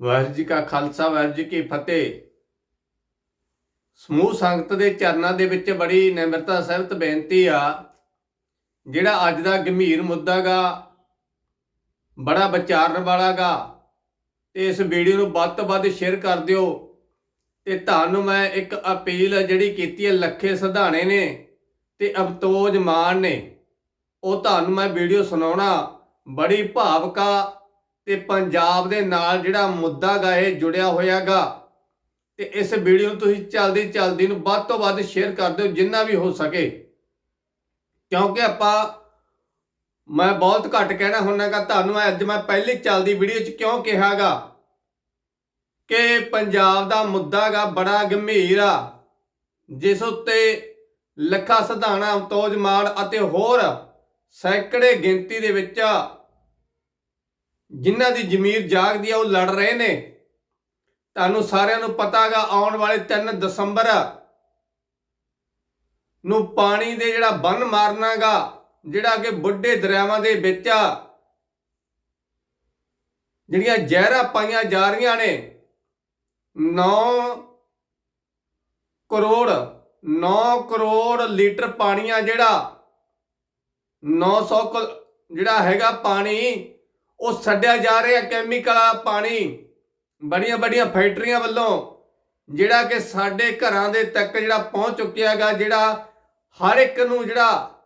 ਵਾਹਿਗੁਰੂ ਜੀ ਕਾ ਖਾਲਸਾ, ਵਾਹਿਗੁਰੂ ਜੀ ਕੀ ਫਤਿਹ। ਸਮੂਹ ਸੰਗਤ ਦੇ ਚਰਨਾਂ ਦੇ ਵਿੱਚ ਬੜੀ ਨਿਮਰਤਾ ਸਹਿਤ ਬੇਨਤੀ ਆ, ਜਿਹੜਾ ਅੱਜ ਦਾ ਗੰਭੀਰ ਮੁੱਦਾ ਗਾ, ਬੜਾ ਵਿਚਾਰਨ ਵਾਲਾ ਗਾ, ਤੇ ਇਸ ਵੀਡੀਓ ਨੂੰ ਵੱਧ ਤੋਂ ਵੱਧ ਸ਼ੇਅਰ ਕਰ ਦਿਓ। ਤੇ ਤੁਹਾਨੂੰ ਮੈਂ ਇੱਕ ਅਪੀਲ ਜਿਹੜੀ ਕੀਤੀ ਹੈ ਲੱਖੇ ਸਿਧਾਣੇ ਨੇ ਤੇ ਅਬਤੋਜ ਮਾਨ ਨੇ, ਉਹ ਤੁਹਾਨੂੰ ਮੈਂ ਵੀਡੀਓ ਸੁਣਾਉਣਾ ਬੜੀ ਭਾਵਕਾ ਤੇ ਪੰਜਾਬ ਦੇ ਨਾਲ ਜਿਹੜਾ ਮੁੱਦਾ ਗਾ ਇਹ ਜੁੜਿਆ ਹੋਇਆਗਾ। ਤੇ ਇਸ ਵੀਡੀਓ ਨੂੰ ਤੁਸੀਂ ਚਲਦੀ ਚਲਦੀ ਨੂੰ ਵੱਧ ਤੋਂ ਵੱਧ ਸ਼ੇਅਰ ਕਰ ਦਿਓ, ਜਿੰਨਾ ਵੀ ਹੋ ਸਕੇ। ਕਿਉਂਕਿ ਆਪਾਂ, ਮੈਂ ਬਹੁਤ ਘੱਟ ਕਹਿਣਾ ਹੁੰਨਾਗਾ, ਤੁਹਾਨੂੰ ਅੱਜ ਮੈਂ ਪਹਿਲੀ ਚੱਲਦੀ ਵੀਡੀਓ 'ਚ ਕਿਉਂ ਕਿਹਾਗਾ ਕਿ ਪੰਜਾਬ ਦਾ ਮੁੱਦਾ ਗਾ ਬੜਾ ਗੰਭੀਰ ਆ, ਜਿਸ ਉੱਤੇ ਲੱਖਾ ਸਿਧਾਣਾ ਅਮਤੋਜ ਮਾਨ ਅਤੇ ਹੋਰ ਸੈਂਕੜੇ ਗਿਣਤੀ ਦੇ ਵਿੱਚ ਜਿਨ੍ਹਾਂ ਦੀ ਜ਼ਮੀਰ ਜਾਗਦੀ ਆ, ਉਹ ਲੜ ਰਹੇ ਨੇ। ਤੁਹਾਨੂੰ ਸਾਰਿਆਂ ਨੂੰ ਪਤਾਗਾ ਆਉਣ ਵਾਲੇ 3 ਦਸੰਬਰ ਨੂੰ ਪਾਣੀ ਦੇ ਜਿਹੜਾ ਬੰਨ ਮਾਰਨਾਗਾ ਜਿਹੜਾ ਕਿ ਬੁੱਢੇ ਦਰਿਆਵਾਂ ਦੇ ਵਿੱਚ ਆ, ਜਿਹੜੀਆਂ ਜ਼ਹਿਰਾਂ ਪਾਈਆਂ ਜਾ ਰਹੀਆਂ ਨੇ 9 ਕਰੋੜ 9 ਕਰੋੜ ਲੀਟਰ ਪਾਣੀ ਆ ਜਿਹੜਾ 900 ਕੁ- ਜਿਹੜਾ ਹੈਗਾ ਪਾਣੀ ਉਹ ਛੱਡਿਆ ਜਾ ਰਿਹਾ ਕੈਮੀਕਲ ਪਾਣੀ। ਬੜੀਆਂ ਬੜੀਆਂ ਫੈਕਟਰੀਆਂ ਵੱਲੋਂ ਜਿਹੜਾ ਕਿ ਸਾਡੇ ਘਰਾਂ ਦੇ ਤੱਕ ਜਿਹੜਾ ਪਹੁੰਚ ਚੁੱਕਿਆ ਹੈਗਾ, ਜਿਹੜਾ ਹਰ ਇੱਕ ਨੂੰ ਜਿਹੜਾ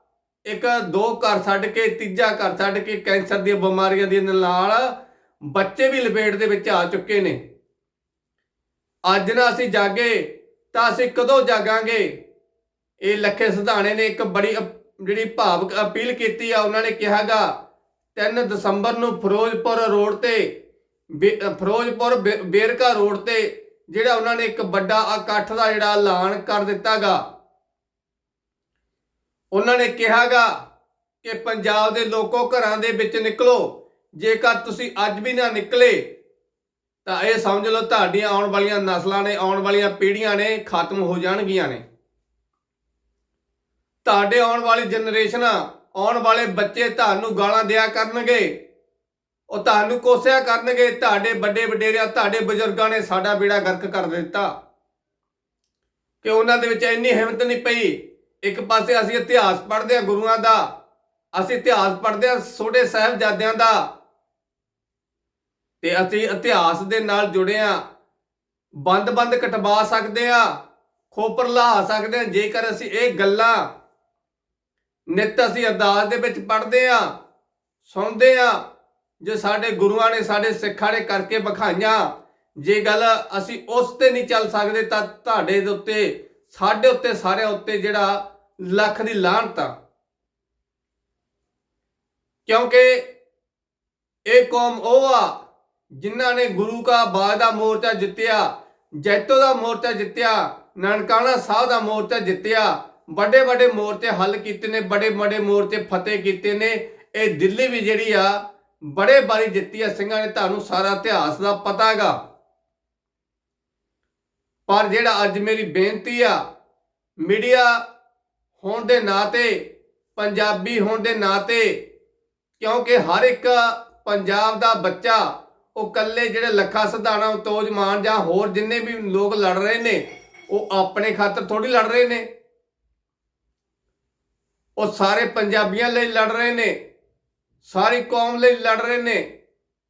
ਇੱਕ ਦੋ ਘਰ ਛੱਡ ਕੇ, ਤੀਜਾ ਘਰ ਛੱਡ ਕੇ ਕੈਂਸਰ ਦੀਆਂ ਬਿਮਾਰੀਆਂ ਦੇ ਨਾਲ ਬੱਚੇ ਵੀ ਲਪੇਟ ਦੇ ਵਿੱਚ ਆ ਚੁੱਕੇ ਨੇ। ਅੱਜ ਨਾ ਅਸੀਂ ਜਾਗੇ ਤਾਂ ਅਸੀਂ ਕਦੋਂ ਜਾਗਾਂਗੇ? ਇਹ ਲੱਖੇ ਸਿਧਾਣੇ ਨੇ ਇੱਕ ਬੜੀ ਅਪ- ਜਿਹੜੀ ਭਾਵਕ ਅਪੀਲ ਕੀਤੀ ਆ, ਉਹਨਾਂ ਨੇ ਕਿਹਾਗਾ 3 ਦਸੰਬਰ ਨੂੰ ਫਿਰੋਜ਼ਪੁਰ ਰੋਡ ਤੇ, ਬੇ- ਫਿਰੋਜ਼ਪੁਰ ਬੇ- ਬੇਰਕਾ ਰੋਡ ਤੇ, ਜਿਹੜਾ ਉਹਨਾਂ ਨੇ ਇੱਕ ਵੱਡਾ ਇਕੱਠ ਦਾ ਜਿਹੜਾ ਐਲਾਨ ਕਰ ਦਿੱਤਾਗਾ। ਉਹਨਾਂ ਨੇ ਕਿਹਾਗਾ ਕਿ ਪੰਜਾਬ ਦੇ ਲੋਕੋ ਘਰਾਂ ਦੇ ਵਿੱਚ ਨਿਕਲੋ, ਜੇਕਰ ਤੁਸੀਂ ਅੱਜ ਵੀ ਨਾ ਨਿਕਲੇ, ਤਾਂ ਇਹ ਸਮਝ ਲਓ ਤੁਹਾਡੀਆਂ ਆਉਣ ਵਾਲੀਆਂ ਨਸਲਾਂ ਨੇ, ਆਉਣ ਵਾਲੀਆਂ ਪੀੜ੍ਹੀਆਂ ਨੇ ਖਤਮ ਹੋ ਜਾਣਗੀਆਂ ਨੇ। ਤੁਹਾਡੇ ਆਉਣ ਵਾਲੀ ਜਨਰੇਸ਼ਨਾਂ ਆਉਣ ਵਾਲੇ ਬੱਚੇ ਤੁਹਾਨੂੰ ਗਾਲਾਂ ਦਿਆ ਕਰਨਗੇ। ਉਹ ਤੁਹਾਨੂੰ ਕੋਸਿਆ ਕਰਨਗੇ, ਤੁਹਾਡੇ ਵੱਡੇ ਵਡੇਰਿਆਂ, ਤੁਹਾਡੇ ਬਜ਼ੁਰਗਾਂ ਨੇ ਸਾਡਾ ਬੇੜਾ ਗਰਕ ਕਰ ਦਿੱਤਾ। ਕਿ ਉਹਨਾਂ ਦੇ ਵਿੱਚ ਇੰਨੀ ਹਿੰਮਤ ਨਹੀਂ ਪਈ। ਇੱਕ ਪਾਸੇ ਅਸੀਂ ਇਤਿਹਾਸ ਪੜ੍ਹਦੇ ਆ ਗੁਰੂਆਂ ਦਾ, ਅਸੀਂ ਇਤਿਹਾਸ ਪੜ੍ਹਦੇ ਆ ਛੋਟੇ ਸਾਹਿਬਜ਼ਾਦਿਆਂ ਦਾ। ਤੇ ਅਸੀਂ ਇਤਿਹਾਸ ਦੇ ਨਾਲ ਜੁੜੇ ਆ ਬੰਦ-ਬੰਦ ਕਟਵਾ ਸਕਦੇ ਆ ਖੋਪਰ ਲਾ ਸਕਦੇ ਆ ਜੇਕਰ ਅਸੀਂ ਇਹ ਗੱਲਾਂ ਨਿਤ ਅਸੀਂ ਅਰਦਾਸ ਦੇ ਵਿੱਚ ਪੜ੍ਹਦੇ ਆ ਸੁਣਦੇ ਆ ਜੋ ਸਾਡੇ ਗੁਰੂਆਂ ਨੇ ਸਾਡੇ ਸਿੱਖਾਂ ਨੇ ਕਰਕੇ ਵਿਖਾਈਆਂ। ਜੇ ਗੱਲ ਅਸੀਂ ਉਸ ਤੇ ਨਹੀਂ ਚੱਲ ਸਕਦੇ ਤਾਂ ਤੁਹਾਡੇ ਦੇ ਉੱਤੇ, ਸਾਡੇ ਉੱਤੇ, ਸਾਰਿਆਂ ਉੱਤੇ ਜਿਹੜਾ ਲੱਖ ਦੀ ਲਾਹਨਤ ਆ। ਕਿਉਂਕਿ ਇਹ ਕੌਮ ਉਹ ਆ ਜਿਨ੍ਹਾਂ ਨੇ ਗੁਰੂ ਕਾ ਬਾਗ ਦਾ ਮੋਰਚਾ ਜਿੱਤਿਆ, ਜੈਤੋ ਦਾ ਮੋਰਚਾ ਜਿੱਤਿਆ, ਨਨਕਾਣਾ ਸਾਹਿਬ ਦਾ ਮੋਰਚਾ ਜਿੱਤਿਆ ਵੱਡੇ ਵੱਡੇ ਮੋਰਚੇ ਹੱਲ ਕੀਤੇ ਨੇ ਬੜੇ ਵੱਡੇ ਮੋਰਚੇ ਫਤਿਹ ਕੀਤੇ ਨੇ। ਇਹ ਦਿੱਲੀ ਵੀ ਜਿਹੜੀ ਆ, ਬੜੇ ਬਾਰੀ ਜਿੱਤੀ ਆ ਸਿੰਘਾਂ ਨੇ, ਤੁਹਾਨੂੰ ਸਾਰਾ ਇਤਿਹਾਸ ਦਾ ਪਤਾਗਾ। ਪਰ ਜਿਹੜਾ ਅੱਜ ਮੇਰੀ ਬੇਨਤੀ ਆ, ਮੀਡੀਆ ਹੋਣ ਦੇ ਨਾਤੇ, ਪੰਜਾਬੀ ਹੋਣ ਦੇ ਨਾਤੇ, ਕਿਉਂਕਿ ਹਰ ਇੱਕ ਪੰਜਾਬ ਦਾ ਬੱਚਾ, ਉਹ ਕੱਲੇ ਜਿਹੜੇ ਲੱਖਾ ਸਿਧਾਣਾ ਤੋਜ ਮਾਨ ਜਾਂ ਹੋਰ ਜਿੰਨੇ ਵੀ ਲੋਕ ਲੜ ਰਹੇ ਨੇ, ਉਹ ਆਪਣੇ ਖਾਤਰ ਥੋੜੀ ਲੜ ਰਹੇ ਨੇ। ਉਹ ਸਾਰੇ ਪੰਜਾਬੀਆਂ ਲਈ ਲੜ ਰਹੇ ਨੇ, ਸਾਰੀ ਕੌਮ ਲਈ ਲੜ ਰਹੇ ਨੇ।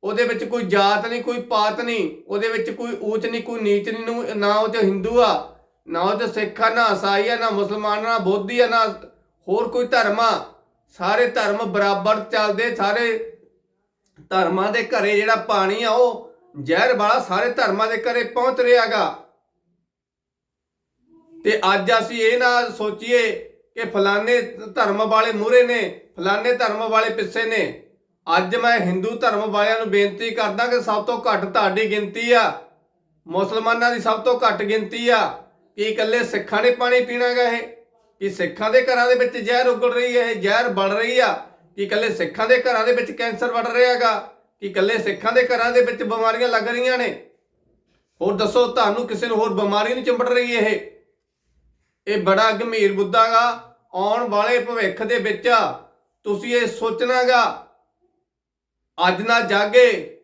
ਉਹਦੇ ਵਿੱਚ ਕੋਈ ਜਾਤ ਨਹੀਂ, ਕੋਈ ਪਾਤ ਨਹੀਂ, ਉਹਦੇ ਵਿੱਚ ਕੋਈ ਊਚ ਨਹੀਂ, ਕੋਈ ਨੀਚ ਨਹੀਂ, ਨੂੰ- ਨਾ ਉਹ ਚ ਹਿੰਦੂ ਆ, ਨਾ ਉਹ ਚ ਸਿੱਖ ਆ, ਨਾ ਈਸਾਈ ਆ, ਨਾ ਮੁਸਲਮਾਨ, ਨਾ ਬੋਧੀ ਆ, ਨਾ ਹੋਰ ਕੋਈ ਧਰਮ ਆ। ਸਾਰੇ ਧਰਮ ਬਰਾਬਰ ਚੱਲਦੇ, ਸਾਰੇ ਧਰਮਾਂ ਦੇ ਘਰੇ ਜਿਹੜਾ ਪਾਣੀ ਆ, ਉਹ ਜ਼ਹਿਰ ਵਾਲਾ ਸਾਰੇ ਧਰਮਾਂ ਦੇ ਘਰੇ ਪਹੁੰਚ ਰਿਹਾਗਾ ਤੇ ਅੱਜ ਅਸੀਂ ਇਹ ਨਾ ਸੋਚੀਏ ਕਿ ਫਲਾਣੇ ਧਰਮ ਵਾਲੇ ਮੂਰੇ ਨੇ, ਫਲਾਣੇ ਧਰਮ ਵਾਲੇ ਪਿੱਛੇ ਨੇ। ਅੱਜ ਮੈਂ ਹਿੰਦੂ ਧਰਮ ਵਾਲਿਆਂ ਨੂੰ ਬੇਨਤੀ ਕਰਦਾ ਕਿ ਸਭ ਤੋਂ ਘੱਟ ਤੁਹਾਡੀ ਗਿਣਤੀ ਆ। ਮੁਸਲਮਾਨਾਂ ਦੀ ਸਭ ਤੋਂ ਘੱਟ ਗਿਣਤੀ ਆ। ਕਿ ਇਕੱਲੇ ਸਿੱਖਾਂ ਨੇ ਪਾਣੀ ਪੀਣਾਗਾ ਇਹ? ਕਿ ਸਿੱਖਾਂ ਦੇ ਘਰਾਂ ਦੇ ਵਿੱਚ ਜ਼ਹਿਰ ਉਗਲ ਰਹੀ ਹੈ, ਇਹ ਜ਼ਹਿਰ ਬੜ ਰਹੀ ਆ? ਕਿ ਇਕੱਲੇ ਸਿੱਖਾਂ ਦੇ ਘਰਾਂ ਦੇ ਵਿੱਚ ਕੈਂਸਰ ਵੜ ਰਿਹਾਗਾ ਕਿ ਇਕੱਲੇ ਸਿੱਖਾਂ ਦੇ ਘਰਾਂ ਦੇ ਵਿੱਚ ਬਿਮਾਰੀਆਂ ਲੱਗ ਰਹੀਆਂ ਨੇ? ਹੋਰ ਦੱਸੋ, ਤੁਹਾਨੂੰ ਕਿਸੇ ਨੂੰ ਹੋਰ ਬਿਮਾਰੀ ਨਹੀਂ ਚੰਬੜ ਰਹੀ ਇਹ? ਇਹ ਬੜਾ ਗੰਭੀਰ ਮੁੱਦਾ ਗਾ, ਆਉਣ ਵਾਲੇ ਭਵਿੱਖ ਦੇ ਵਿੱਚ ਤੁਸੀਂ ਇਹ ਸੋਚਣਾਗਾ ਅੱਜ ਨਾ ਜਾਗੇ,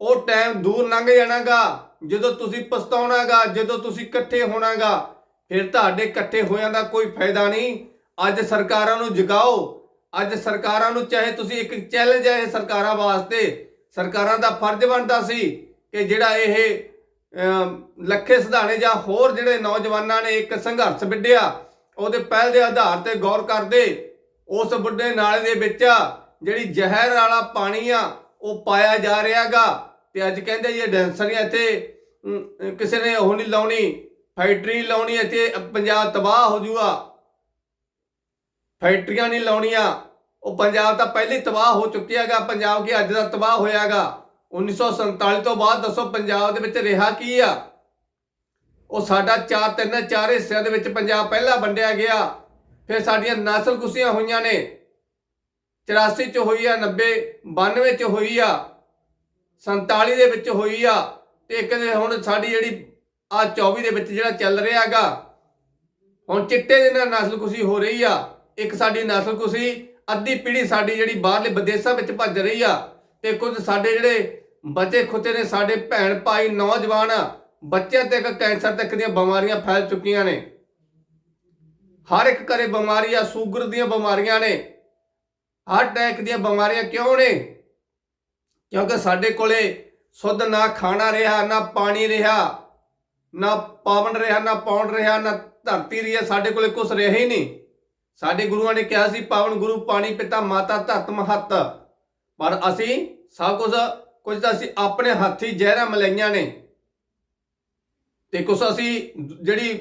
ਉਹ ਟਾਈਮ ਦੂਰ ਲੰਘ ਜਾਣਾਗਾ ਜਦੋਂ ਤੁਸੀਂ ਪਛਤਾਉਣਾਗਾ ਜਦੋਂ ਤੁਸੀਂ ਇਕੱਠੇ ਹੋਣਾਗਾ ਫਿਰ ਤੁਹਾਡੇ ਇਕੱਠੇ ਹੋਇਆਂ ਦਾ ਕੋਈ ਫਾਇਦਾ ਨਹੀਂ। ਅੱਜ ਸਰਕਾਰਾਂ ਨੂੰ ਜਗਾਓ, ਅੱਜ ਸਰਕਾਰਾਂ ਨੂੰ ਚਾਹੇ ਤੁਸੀਂ ਇੱਕ ਚੈਲੰਜ ਹੈ ਇਹ ਸਰਕਾਰਾਂ ਵਾਸਤੇ, ਸਰਕਾਰਾਂ ਦਾ ਫਰਜ਼ ਬਣਦਾ ਸੀ ਕਿ ਜਿਹੜਾ ਇਹ ਲੱਖੇ ਸਿਧਾਣੇ ਜਾਂ ਹੋਰ ਜਿਹੜੇ ਨੌਜਵਾਨਾਂ ਨੇ ਇੱਕ ਸੰਘਰਸ਼ ਵਿੱਢਿਆ, ਉਹਦੇ ਪਹਿਲ ਦੇ ਆਧਾਰ ਤੇ ਗੌਰ ਕਰਦੇ, ਉਸ ਬੁੱਢੇ ਨਾਲੇ ਦੇ ਵਿੱਚ ਜਿਹੜੀ ਜ਼ਹਿਰ ਵਾਲਾ ਪਾਣੀ ਆ, ਉਹ ਪਾਇਆ ਜਾ ਰਿਹਾਗਾ ਤੇ ਅੱਜ ਕਹਿੰਦੇ ਜੀ ਡੈਂਸਰੀਆਂ ਇੱਥੇ ਕਿਸੇ ਨੇ ਉਹ ਨਹੀਂ ਲਾਉਣੀ, ਫੈਕਟਰੀ ਲਾਉਣੀ ਇੱਥੇ ਪੰਜਾਬ ਤਬਾਹ ਹੋ ਜੂਗਾ। ਫੈਕਟਰੀਆਂ ਨਹੀਂ ਲਾਉਣੀਆਂ, ਉਹ ਪੰਜਾਬ ਤਾਂ ਪਹਿਲੇ ਤਬਾਹ ਹੋ ਚੁੱਕਿਆਗਾ ਪੰਜਾਬ ਕੀ ਅੱਜ ਦਾ ਤਬਾਹ ਹੋਇਆਗਾ 1947 ਤੋਂ ਬਾਅਦ ਦੱਸੋ ਪੰਜਾਬ ਦੇ ਵਿੱਚ ਰਿਹਾ ਕੀ ਆ? ਉਹ ਸਾਡਾ ਚਾਰ ਤਿੰਨ ਚਾਰ ਹਿੱਸਿਆਂ ਦੇ ਵਿੱਚ ਪੰਜਾਬ ਪਹਿਲਾਂ ਵੰਡਿਆ ਗਿਆ। ਫਿਰ ਸਾਡੀਆਂ ਨਸਲ ਕੁਸੀਆਂ ਹੋਈਆਂ ਨੇ। 84 ਚ ਹੋਈ ਆ 90 92 ਚ ਹੋਈ ਆ 47 ਦੇ ਵਿੱਚ ਹੋਈ ਆ ਤੇ ਇੱਕ ਦੇ ਹੁਣ ਸਾਡੀ ਜਿਹੜੀ ਆ 24 ਦੇ ਵਿੱਚ ਜਿਹੜਾ ਚੱਲ ਰਿਹਾਗਾ ਹੁਣ ਚਿੱਟੇ ਦੇ ਨਾਲ ਨਸਲ ਕੁਸੀ ਹੋ ਰਹੀ ਆ। ਇੱਕ ਸਾਡੀ ਨਸਲ ਕੁਸੀ ਅੱਧੀ ਪੀੜ੍ਹੀ ਸਾਡੀ ਜਿਹੜੀ ਬਾਹਰਲੇ ਵਿਦੇਸ਼ਾਂ ਵਿੱਚ ਭੱਜ ਰਹੀ ਆ ਤੇ ਕੁਝ ਸਾਡੇ ਜਿਹੜੇ ਬਚੇ ਖੁੱਤੇ ਨੇ ਸਾਡੇ ਭੈਣ ਭਾਈ ਨੌਜਵਾਨ, ਬੱਚਿਆਂ ਤੱਕ ਕੈਂਸਰ ਤੱਕ ਦੀਆਂ ਬਿਮਾਰੀਆਂ ਫੈਲ ਚੁੱਕੀਆਂ ਨੇ। ਹਰ ਇੱਕ ਘਰੇ ਬਿਮਾਰੀਆਂ, ਸ਼ੂਗਰ ਦੀਆਂ ਬਿਮਾਰੀਆਂ ਨੇ। ਹਾਰਟ ਅਟੈਕ ਦੀਆਂ ਬਿਮਾਰੀਆਂ ਕਿਉਂ ਨੇ? ਕਿਉਂਕਿ ਸਾਡੇ ਕੋਲੇ ਸੁੱਧ ਨਾ ਖਾਣਾ ਰਿਹਾ, ਨਾ ਪਾਣੀ ਰਿਹਾ, ਨਾ ਪਾਵਨ ਰਿਹਾ, ਨਾ ਪੌਣ ਰਿਹਾ, ਨਾ ਧਰਤੀ ਰਹੀ ਹੈ ਸਾਡੇ ਕੋਲੇ ਕੁਝ ਰਿਹਾ ਹੀ ਨਹੀਂ। ਸਾਡੇ ਗੁਰੂਆਂ ਨੇ ਕਿਹਾ ਸੀ, ਪਾਵਨ ਗੁਰੂ, ਪਾਣੀ ਪਿਤਾ, ਮਾਤਾ, ਧਰਤ ਮਹੱਤ। ਪਰ ਅਸੀਂ ਸਭ ਕੁਝ ਕੁਝ ਤਾਂ ਅਸੀਂ ਆਪਣੇ ਹੱਥੀ ਜ਼ਹਿਰਾਂ ਮਲਾਈਆਂ ਨੇ ਤੇ ਕੁਝ ਅਸੀਂ ਜਿਹੜੀ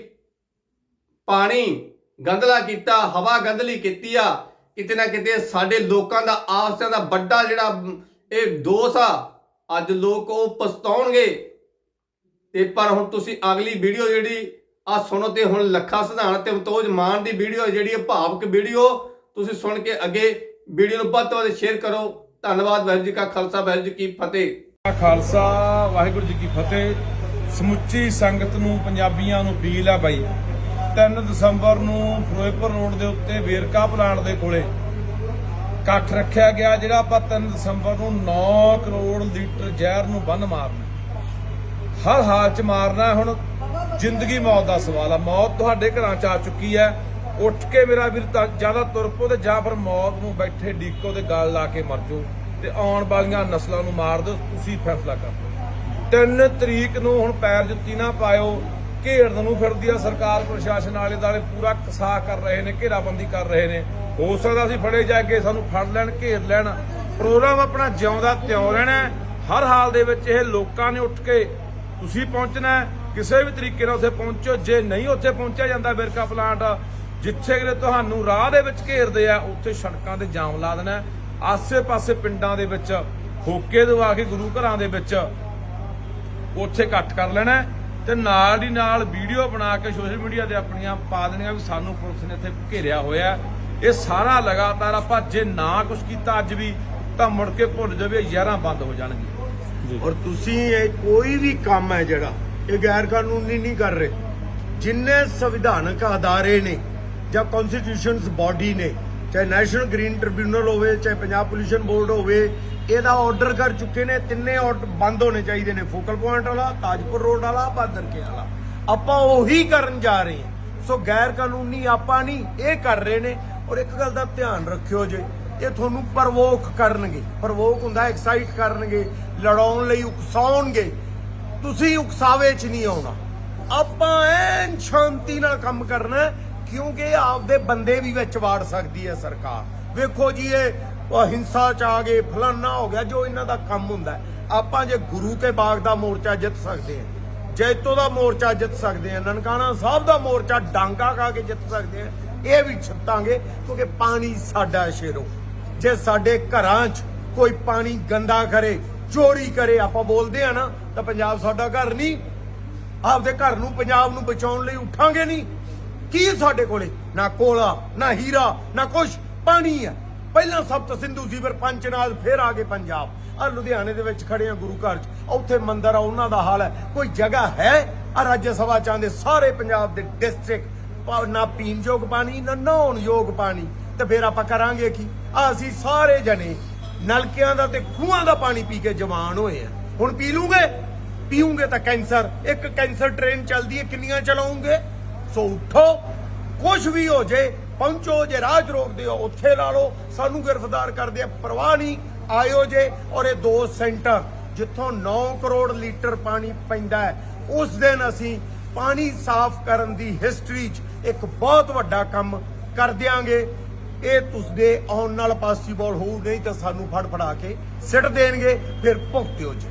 ਪਾਣੀ ਗੰਦਲਾ ਕੀਤਾ, ਹਵਾ ਗੰਦਲੀ ਕੀਤੀ ਆ, ਕਿਤੇ ਨਾ ਕਿਤੇ ਸਾਡੇ ਲੋਕਾਂ ਦਾ ਆਪਸਿਆਂ ਦਾ ਵੱਡਾ ਜਿਹੜਾ ਇਹ ਦੋਸ਼ ਆ, ਅੱਜ ਲੋਕ ਉਹ ਪਛਤਾਉਣਗੇ। ਤੇ ਪਰ ਹੁਣ ਤੁਸੀਂ ਅਗਲੀ ਵੀਡੀਓ ਜਿਹੜੀ ਆ ਸੁਣੋ ਤੇ ਹੁਣ ਲੱਖਾ ਸਿਧਾਣ ਤੇ ਮਤੋਜ ਮਾਨ ਦੀ ਵੀਡੀਓ ਜਿਹੜੀ ਇਹ ਭਾਵਕ ਵੀਡੀਓ, ਤੁਸੀਂ ਸੁਣ ਕੇ ਅੱਗੇ ਵੀਡੀਓ ਨੂੰ ਵੱਧ ਤੋਂ ਵੱਧ ਸ਼ੇਅਰ ਕਰੋ। ਧੰਨਵਾਦ ਵਾਹਿਗੁਰੂ ਜੀ ਕਾ ਖਾਲਸਾ, ਵਾਹਿਗੁਰੂ ਜੀ ਕੀ ਫਤਿਹ। ਖਾਲਸਾ, ਵਾਹਿਗੁਰੂ ਜੀ ਕੀ ਫਤਿਹ। ਸਮੁੱਚੀ ਸੰਗਤ ਨੂੰ, ਪੰਜਾਬੀਆਂ ਨੂੰ ਅਪੀਲ ਆ ਬਾਈ। 3 ਦਸੰਬਰ ਨੂੰ ਫਿਰੋਜ਼ਪੁਰ ਰੋਡ ਦੇ ਉੱਤੇ ਵੇਰਕਾ ਪਲਾਂਟ ਦੇ ਕੋਲੇ ਇਕੱਠ ਰੱਖਿਆ ਗਿਆ, ਜਿਹੜਾ ਆਪਾਂ 3 ਦਸੰਬਰ ਨੂੰ 9 ਕਰੋੜ ਲੀਟਰ ਜ਼ਹਿਰ ਨੂੰ ਬੰਨ ਮਾਰਨਾ। ਹਰ ਹਾਲ ਚ ਮਾਰਨਾ ਹੁਣ। ਜ਼ਿੰਦਗੀ ਮੌਤ ਦਾ ਸਵਾਲ ਆ। ਮੌਤ ਤੁਹਾਡੇ ਘਰਾਂ ਚ ਆ ਚੁੱਕੀ ਹੈ। ਉੱਠ ਕੇ ਮੇਰਾ ਵੀਰ ਜ਼ਿਆਦਾ ਤੁਰ ਪੋ ਤੇ ਜਾਂ ਫਿਰ ਮੌਤ ਨੂੰ ਬੈਠੇ ਡੀਕੋ ਤੇ ਗਲ ਲਾ ਕੇ ਮਰ ਜਾਓ ਤੇ ਆਉਣ ਵਾਲੀਆਂ ਨਸਲਾਂ ਨੂੰ ਮਾਰ ਦਿਓ, ਤੁਸੀਂ ਫੈਸਲਾ ਕਰ ਲਓ। 3 ਤਰੀਕ ਨੂੰ ਹੁਣ ਪੈਰ ਜੁੱਤੀ ਨਾ ਪਾਇਓ, ਘੇੜਨ ਨੂੰ ਫਿਰਦੀ ਆ ਸਰਕਾਰ, ਪ੍ਰਸ਼ਾਸਨ ਵਾਲੇ ਦਾਲੇ ਪੂਰਾ ਕਸਾ ਕਰ ਰਹੇ ਨੇ ਘੇਰਾਬੰਦੀ ਕਰ ਰਹੇ ਨੇ। ਹੋ ਸਕਦਾ ਅਸੀਂ ਫੜੇ ਜਾ ਕੇ ਸਾਨੂੰ ਫੜ ਲੈਣ, ਘੇਰ ਲੈਣ। ਪ੍ਰੋਗਰਾਮ ਆਪਣਾ ਜਿਉਂਦਾ ਤਿਉਂ ਰਹਿਣਾ ਹਰ ਹਾਲ ਦੇ ਵਿੱਚ ਇਹ ਲੋਕਾਂ ਨੇ ਉੱਠ ਕੇ ਤੁਸੀਂ ਪਹੁੰਚਣਾ ਕਿਸੇ ਵੀ ਤਰੀਕੇ ਨਾਲ ਉੱਥੇ ਪਹੁੰਚੋ, ਜੇ ਨਹੀਂ ਉੱਥੇ ਪਹੁੰਚਿਆ ਜਾਂਦਾ ਬਿਰਕਾ ਪਲਾਂਟ ਜਿੱਥੇ ਕਿ ਤੁਹਾਨੂੰ ਰਾਹ ਦੇ ਵਿੱਚ ਘੇਰਦੇ ਆ ਉੱਥੇ ਸੜਕਾਂ ਤੇ ਜਾਮ ਲਾ ਦੇਣਾ। ਆਸੇ-ਪਾਸੇ ਪਿੰਡਾਂ ਦੇ ਵਿੱਚ ਹੋਕੇ ਦਵਾ ਕੇ ਗੁਰੂ ਘਰਾਂ ਦੇ ਵਿੱਚ ਉੱਥੇ ਇਕੱਠ ਕਰ ਲੈਣਾ ਤੇ ਨਾਲ ਹੀ ਨਾਲ ਵੀਡੀਓ ਬਣਾ ਕੇ ਸੋਸ਼ਲ ਮੀਡੀਆ ਤੇ ਆਪਣੀਆਂ ਪਾ ਦੇਣੀਆਂ ਵੀ ਸਾਨੂੰ ਪੁਲਿਸ ਨੇ ਇੱਥੇ ਘੇਰਿਆ ਹੋਇਆ। ਇਹ ਸਾਰਾ ਲਗਾਤਾਰ ਆਪਾਂ ਜੇ ਨਾ ਕੁਝ ਕੀਤਾ ਅੱਜ ਵੀ ਤਾਂ ਮੁੜ ਕੇ ਭੁੱਲ ਜਾਵੇ ਯਾਰਾਂ ਬੰਦ ਹੋ ਜਾਣਗੀਆਂ ਔਰ ਤੁਸੀਂ ਇਹ ਕੋਈ ਵੀ ਕੰਮ ਹੈ ਜਿਹੜਾ ਇਹ ਗੈਰ ਕਾਨੂੰਨੀ ਨਹੀਂ ਕਰ ਰਹੇ ਜਿੰਨੇ ਸੰਵਿਧਾਨਕ ਅਦਾਰੇ ਨੇ ਜਾਂ ਕਨਸਟੀਟਿਊਸ਼ਨਸ ਬਾਡੀ ਨੇ, ਚਾਹੇ ਨੈਸ਼ਨਲ ਗ੍ਰੀਨ ਟ੍ਰਿਬਿਊਨਲ ਹੋਵੇ, ਚਾਹੇ ਪੰਜਾਬ ਪੋਲੂਸ਼ਨ ਬੋਰਡ ਹੋਵੇ, ਇਹਦਾ ਆਰਡਰ ਕਰ ਚੁੱਕੇ ਨੇ, ਤਿੰਨੇ ਬੰਦ ਹੋਣੇ ਚਾਹੀਦੇ ਨੇ ਫੋਕਲ ਪੁਆਇੰਟ ਵਾਲਾ, ਤਾਜਪੁਰ ਰੋਡ ਵਾਲਾ ਬਾਦਰਕੇ ਵਾਲਾ। ਆਪਾਂ ਉਹੀ ਕਰਨ ਜਾ ਰਹੇ ਹਾਂ। ਸੋ ਗੈਰ ਕਾਨੂੰਨੀ ਆਪਾਂ ਨਹੀਂ, ਇਹ ਕਰ ਰਹੇ ਨੇ। ਔਰ ਇੱਕ ਗੱਲ ਦਾ ਧਿਆਨ ਰੱਖਿਓ ਜੇ, ਇਹ ਤੁਹਾਨੂੰ ਪ੍ਰਵੋਕ ਕਰਨਗੇ। ਪ੍ਰਵੋਕ ਹੁੰਦਾ ਐਕਸਾਈਟ ਕਰਨਗੇ, ਲੜਾਉਣ ਲਈ ਉਕਸਾਉਣਗੇ। ਤੁਸੀਂ ਉਕਸਾਵੇ 'ਚ ਨਹੀਂ ਆਉਣਾ। ਆਪਾਂ ਐਨ ਸ਼ਾਂਤੀ ਨਾਲ ਕੰਮ ਕਰਨਾ ਕਿਉਂਕਿ ਆਪਦੇ ਬੰਦੇ ਵੀ ਵਿੱਚ ਵਾੜ ਸਕਦੀ ਹੈ ਸਰਕਾਰ। ਵੇਖੋ ਜੀ, ਇਹ ਹਿੰਸਾ ਚ ਆ ਗਏ, ਫਲਾਨਾ ਹੋ ਗਿਆ, ਜੋ ਇਹਨਾਂ ਦਾ ਕੰਮ ਹੁੰਦਾ ਆਪਾਂ ਜੇ ਗੁਰੂ ਕੇ ਬਾਗ ਦਾ ਮੋਰਚਾ ਜਿੱਤ ਸਕਦੇ ਹਾਂ, ਜੈਤੋ ਦਾ ਮੋਰਚਾ ਜਿੱਤ ਸਕਦੇ ਹਾਂ, ਨਨਕਾਣਾ ਸਾਹਿਬ ਦਾ ਮੋਰਚਾ ਡਾਂਗਾ ਖਾ ਕੇ ਜਿੱਤ ਸਕਦੇ ਹਾਂ, ਇਹ ਵੀ ਜਿੱਤਾਂਗੇ, ਕਿਉਂਕਿ ਪਾਣੀ ਸਾਡਾ ਸ਼ੇਰੋ। ਜੇ ਸਾਡੇ ਘਰਾਂ 'ਚ ਕੋਈ ਪਾਣੀ ਗੰਦਾ ਕਰੇ, ਚੋਰੀ ਕਰੇ, ਆਪਾਂ ਬੋਲਦੇ ਆ ਨਾ, ਤਾਂ ਪੰਜਾਬ ਸਾਡਾ ਘਰ ਨਹੀਂ। ਆਪਦੇ ਘਰ ਨੂੰ, ਪੰਜਾਬ ਨੂੰ ਬਚਾਉਣ ਲਈ ਉੱਠਾਂਗੇ ਨਹੀਂ। ਕੀ ਸਾਡੇ ਕੋਲੇ? ਨਾ ਕੋਲਾ, ਨਾ ਹੀਰਾ, ਨਾ ਕੁਛ, ਪਾਣੀ ਹੈ। ਪਹਿਲਾਂ ਸਭ ਤੋਂ ਸਿੰਧੂ ਸੀ, ਫਿਰ ਪੰਚਨਾਦ, ਫਿਰ ਆ ਗਏ ਪੰਜਾਬ। ਆ ਲੁਧਿਆਣੇ ਦੇ ਵਿੱਚ ਖੜੇ ਆ ਗੁਰੂ ਘਰ 'ਚ। ਉੱਥੇ ਮੰਦਿਰ ਆ, ਉਹਨਾਂ ਦਾ ਹਾਲ ਹੈ। ਕੋਈ ਜਗ੍ਹਾ ਹੈ? ਆ ਰਾਜ ਸਭਾ ਚਾਹੁੰਦੇ ਸਾਰੇ ਪੰਜਾਬ ਦੇ ਡਿਸਟ੍ਰਿਕਟ ਨਾ ਪੀਣ ਯੋਗ ਪਾਣੀ, ਨਾ ਨਹਾਉਣ ਯੋਗ ਪਾਣੀ। ਤੇ ਫਿਰ ਆਪਾਂ ਕਰਾਂਗੇ ਕੀ? ਆ ਅਸੀਂ ਸਾਰੇ ਜਣੇ ਨਲਕਿਆਂ ਦਾ ਤੇ ਖੂਹਾਂ ਦਾ ਪਾਣੀ ਪੀ ਕੇ ਜਵਾਨ ਹੋਏ ਆ। ਹੁਣ ਪੀ ਲੂਗੇ? ਪੀਉਂਗੇ ਤਾਂ ਕੈਂਸਰ। ਇੱਕ ਕੈਂਸਰ ਟ੍ਰੇਨ ਚੱਲਦੀ ਹੈ, ਕਿੰਨੀਆਂ ਚਲਾਉਂਗੇ? ਸੋ ਉਠੋ ਕੁਝ ਵੀ ਹੋ ਜੇ, ਪਹੁੰਚੋ ਜੇ ਰਾਜ ਰੋਕਦੇ ਹੋ, ਉੱਥੇ ਲਾ ਲਓ। ਸਾਨੂੰ ਗ੍ਰਿਫਤਾਰ ਕਰਦੇ ਆ, ਪਰਵਾਹ ਨਹੀਂ, ਆਇਓ ਜੇ। ਔਰ ਇਹ ਦੋ ਸੈਂਟਰ, ਜਿੱਥੋਂ 9 ਕਰੋੜ ਲੀਟਰ ਪਾਣੀ ਪੈਂਦਾ ਹੈ, ਉਸ ਦਿਨ ਅਸੀਂ ਪਾਣੀ ਸਾਫ਼ ਕਰਨ ਦੀ ਹਿਸਟਰੀ 'ਚ ਇੱਕ ਬਹੁਤ ਵੱਡਾ ਕੰਮ ਕਰ ਦਿਆਂਗੇ। ਇਹ ਤੁਸਦੇ ਆਉਣ ਨਾਲ ਪਾਸੀਬਲ ਹੋਊ, ਨਹੀਂ ਤਾਂ ਸਾਨੂੰ ਫੜ ਫੜਾ ਕੇ ਸਿੱਟ ਦੇਣਗੇ, ਫਿਰ ਭੁਗਤਿਓ ਜੀ।